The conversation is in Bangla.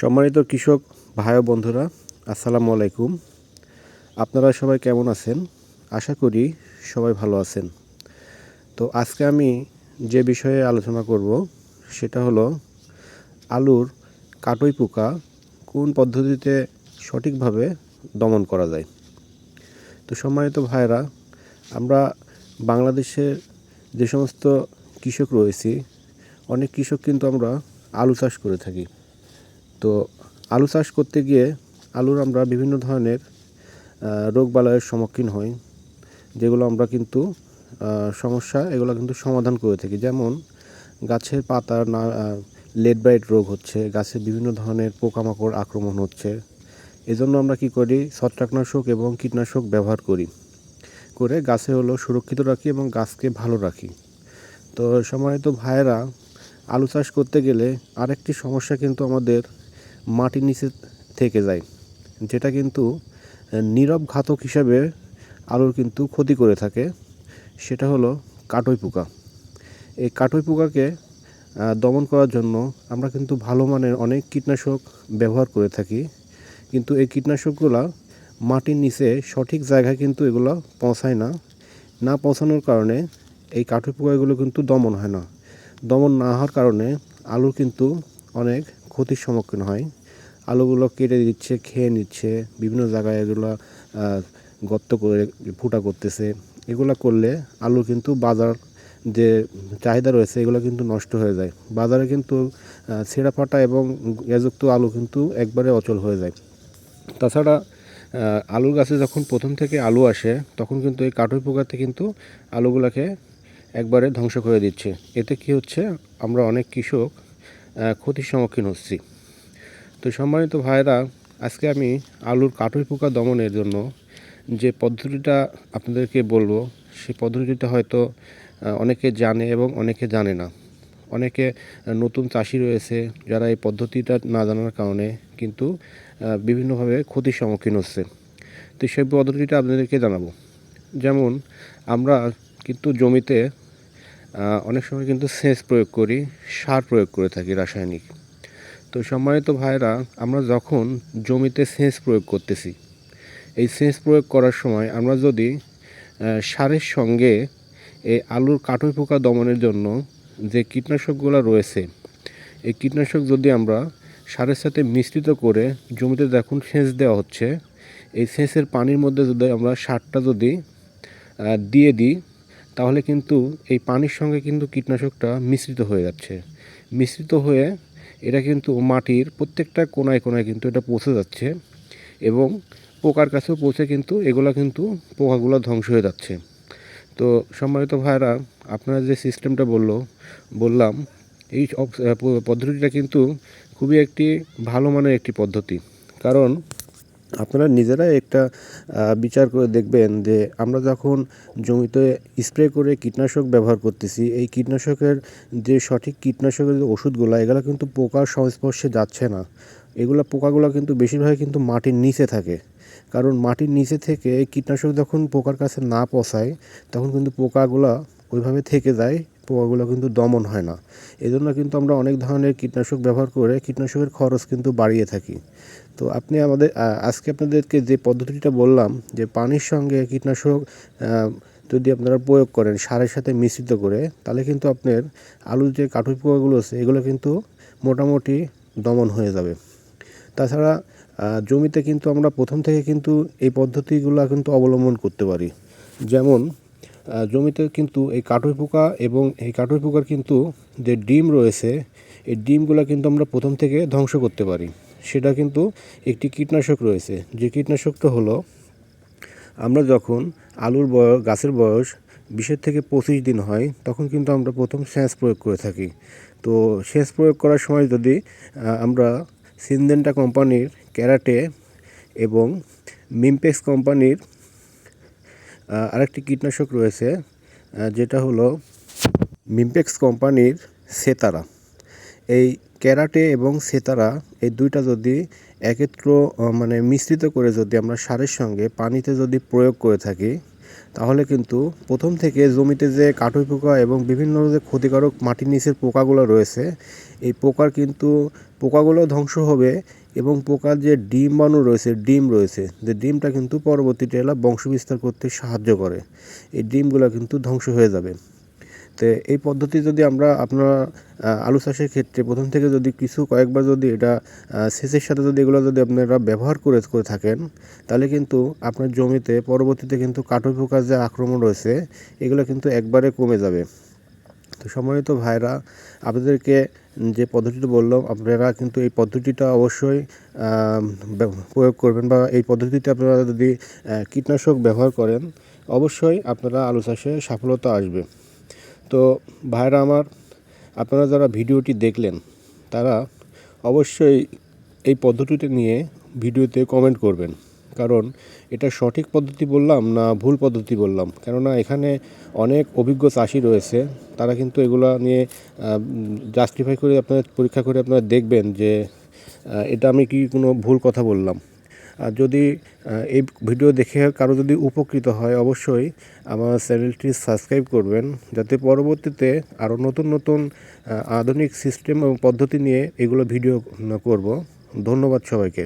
সম্মানিত কৃষক ভাই বন্ধুরা, আসসালামু আলাইকুম। আপনারা সবাই কেমন আছেন? আশা করি সবাই ভালো আছেন। তো আজকে আমি যে বিষয়ে আলোচনা করব, সেটা হলো আলুর কাটই পোকা কোন পদ্ধতিতে সঠিকভাবে দমন করা যায়? তো সম্মানিত ভাইরা আমরা বাংলাদেশের যে সমস্ত কৃষক রয়েছি, অনেক কৃষক কিন্তু আমরা আলু চাষ করে থাকি। তো আলু চাষ করতে গিয়ে আলুর আমরা বিভিন্ন ধরনের রোগ বালাইয়ের সম্মুখীন হই, যেগুলো আমরা কিন্তু সমস্যা এগুলো কিন্তু সমাধান করে থাকি। যেমন গাছের পাতা না লেড বাইট রোগ হচ্ছে, গাছে বিভিন্ন ধরনের পোকামাকড় আক্রমণ হচ্ছে। এজন্য আমরা কি করি, ছত্রাকনাশক এবং কীটনাশক ব্যবহার করি, করে গাছে হলো সুরক্ষিত রাখি এবং গাছকে ভালো রাখি। তো সম্মানিত ভাইয়েরা, আলু চাষ করতে গেলে আরেকটি সমস্যা কিন্তু আমাদের মাটির নিচে থেকে যায়। যেটা কিন্তু নীরব ঘাতক হিসাবে আলুর কিন্তু ক্ষতি করে থাকে। সেটা হলো কাটই পোকা। এই কাটই পোকাকে দমন করার জন্য আমরা কিন্তু ভালো মানের অনেক কীটনাশক ব্যবহার করে থাকি। কিন্তু এই কীটনাশকগুলো মাটির নিচে সঠিক জায়গায় কিন্তু এগুলো পৌঁছায় না। না পৌঁছানোর কারণে এই কাঠি পোকাগুলো কিন্তু দমন হয় না। দমন না হওয়ার কারণে আলু কিন্তু অনেক ক্ষতির সম্মুখীন হয়। আলুগুলো কেটে দিচ্ছে, খেয়ে নিচ্ছে, বিভিন্ন জায়গায় এগুলো গর্ত করে ফুটা করতেছে। এগুলো করলে আলু কিন্তু বাজার যে চাহিদা রয়েছে, এগুলো কিন্তু নষ্ট হয়ে যায়। বাজারে কিন্তু ছেঁড়া ফাটা এবং এযুক্ত আলু কিন্তু একবারে অচল হয়ে যায়। তাছাড়া আলুর গাছে যখন প্রথম থেকে আলু আসে, তখন কিন্তু এই কাঠই পোকাতে কিন্তু আলুগুলোকে একবারে ধ্বংস করে দিচ্ছে। এতে কি হচ্ছে, আমরা অনেক কৃষক ক্ষতির সম্মুখীন হচ্ছি। তো সম্মানিত ভাইরা আজকে আমি আলুর কাটুই পোকা দমনের জন্য যে পদ্ধতিটা আপনাদেরকে বলব সেই পদ্ধতিটা হয়তো অনেকে জানে এবং অনেকে জানে না। অনেকে নতুন চাষি রয়েছে যারা এই পদ্ধতিটা না জানার কারণে কিন্তু বিভিন্নভাবে ক্ষতির সম্মুখীন হচ্ছে। তো সেই পদ্ধতিটা আপনাদেরকে জানাব। যেমন, আমরা কিন্তু জমিতে অনেক সময় কিন্তু সেচ প্রয়োগ করি, সার প্রয়োগ করে থাকি রাসায়নিক। তো সম্মানিত ভাইরা আমরা যখন জমিতে সেচ প্রয়োগ করতেছি, এই সেচ প্রয়োগ করার সময় আমরা যদি সারের সঙ্গে এই আলুর কাটুই পোকা দমনের জন্য যে কীটনাশকগুলো রয়েছে, এই কীটনাশক যদি আমরা সারের সাথে মিশ্রিত করে জমিতে যখন সেচ দেওয়া হচ্ছে, এই সেচের পানির মধ্যে যদি আমরা সারটা যদি দিয়ে দিই, তাহলে কিন্তু এই পানির সঙ্গে কিন্তু কীটনাশকটা মিশ্রিত হয়ে যাচ্ছে। মিশ্রিত হয়ে এটা কিন্তু মাটির প্রত্যেকটা কোনায় কোনায় কিন্তু এটা পৌঁছে যাচ্ছে এবং পোকার কাছেও পৌঁছে কিন্তু এগুলো কিন্তু পোকাগুলো ধ্বংস হয়ে যাচ্ছে। তো সম্মানিত ভাইরা আপনারা যে সিস্টেমটা বলল, বললাম, এই পদ্ধতিটা কিন্তু খুবই একটি ভালো মানের একটি পদ্ধতি। কারণ আপনারা নিজেরাই একটা বিচার করে দেখবেন যে আমরা যখন জমিতে স্প্রে করে কীটনাশক ব্যবহার করতেছি, এই কীটনাশকের যে সঠিক কীটনাশকের যে ওষুধগুলো, এগুলো কিন্তু পোকার সংস্পর্শে যাচ্ছে না। এগুলো পোকাগুলো কিন্তু বেশিরভাগ কিন্তু মাটির নিচে থাকে। কারণ মাটির নিচে থেকে কীটনাশক যখন পোকার কাছে না পৌঁছায়, তখন কিন্তু পোকাগুলো ওইভাবে থেকে যায়। পোকাগুলো কিন্তু দমন হয় না। এজন্য কিন্তু আমরা অনেক ধরনের কীটনাশক ব্যবহার করে কীটনাশকের খরচ কিন্তু বাড়িয়ে থাকি। তো আপনি আমাদের আজকে আপনাদেরকে যে পদ্ধতিটা বললাম, যে পানির সঙ্গে কীটনাশক যদি আপনারা প্রয়োগ করেন সারের সাথে মিশ্রিত করে, তাহলে কিন্তু আপনার আলুর যে কাঠুই পোকাগুলো আছে, এগুলো কিন্তু মোটামুটি দমন হয়ে যাবে। তাছাড়া জমিতে কিন্তু আমরা প্রথম থেকে কিন্তু এই পদ্ধতিগুলো কিন্তু অবলম্বন করতে পারি। যেমন জমিতে কিন্তু এই কাটুই পোকা এবং এই কাটুই পোকার কিন্তু যে ডিম রয়েছে, এই ডিমগুলো কিন্তু আমরা প্রথম থেকে ধ্বংস করতে পারি। সেটা কিন্তু একটি কীটনাশক রয়েছে। যে কীটনাশকটা হলো, আমরা যখন আলুর বয়স, গাছের বয়স বিশের থেকে পঁচিশ দিন হয়, তখন কিন্তু আমরা প্রথম সেচ প্রয়োগ করে থাকি। তো সেচ প্রয়োগ করার সময় যদি আমরা সিনজেন্টা কোম্পানির ক্যারাটে এবং মিমপেক্স কোম্পানির আরেকটি কীটনাশক রয়েছে যেটা হলো মিমপেক্স কোম্পানির সেতারা। এই ক্যারাটে এবং সেতারা এই দুইটা যদি একত্র মানে মিশ্রিত করে যদি আমরা সারের সঙ্গে পানিতে যদি প্রয়োগ করে থাকি তাহলে কিন্তু প্রথম থেকে জমিতে যে কাটুই পোকা এবং বিভিন্ন যে ক্ষতিকারক মাটির নিচের পোকাগুলো রয়েছে, এই পোকার কিন্তু, পোকাগুলো ধ্বংস হবে এবং পোকার যে ডিম বানু রয়েছে, ডিম রয়েছে, যে ডিমটা কিন্তু পরবর্তীতে এলা বংশ বিস্তার করতে সাহায্য করে। এই ডিমগুলো কিন্তু ধ্বংস হয়ে যাবে। তো এই পদ্ধতি যদি আমরা আপনার আলু চাষের ক্ষেত্রে প্রথম থেকে যদি কিছু কয়েকবার যদি এটা সেচের সাথে যদি এগুলো যদি আপনারা ব্যবহার করে করে থাকেন, তাহলে কিন্তু আপনার জমিতে পরবর্তীতে কিন্তু কাটুই পোকার যে আক্রমণ রয়েছে, এগুলো কিন্তু একবারে কমে যাবে। তো সম্মানিত ভাইরা, আপনাদেরকে যে পদ্ধতিটা বললাম, আপনারা কিন্তু এই পদ্ধতিটা অবশ্যই প্রয়োগ করবেন বা এই পদ্ধতিতে আপনারা যদি কীটনাশক ব্যবহার করেন, অবশ্যই আপনারা আলু চাষে সফলতা আসবে। তো ভাইরা আমার, আপনারা যারা ভিডিওটি দেখলেন, তারা অবশ্যই এই পদ্ধতিটা নিয়ে ভিডিওতে কমেন্ট করবেন। কারণ এটা সঠিক পদ্ধতি বললাম না ভুল পদ্ধতি বললাম? কেননা এখানে অনেক অভিজ্ঞ চাষি রয়েছে, তারা কিন্তু এগুলা নিয়ে জাস্টিফাই করে আপনারা, পরীক্ষা করে আপনারা দেখবেন যে এটা আমি কি কোনো ভুল কথা বললাম? যদি এই ভিডিও দেখে কারও যদি উপকৃত হয়, অবশ্যই আমার চ্যানেলটি সাবস্ক্রাইব করবেন, যাতে পরবর্তীতে আরও নতুন নতুন আধুনিক সিস্টেম এবং পদ্ধতি নিয়ে এগুলো ভিডিও করব। ধন্যবাদ সবাইকে।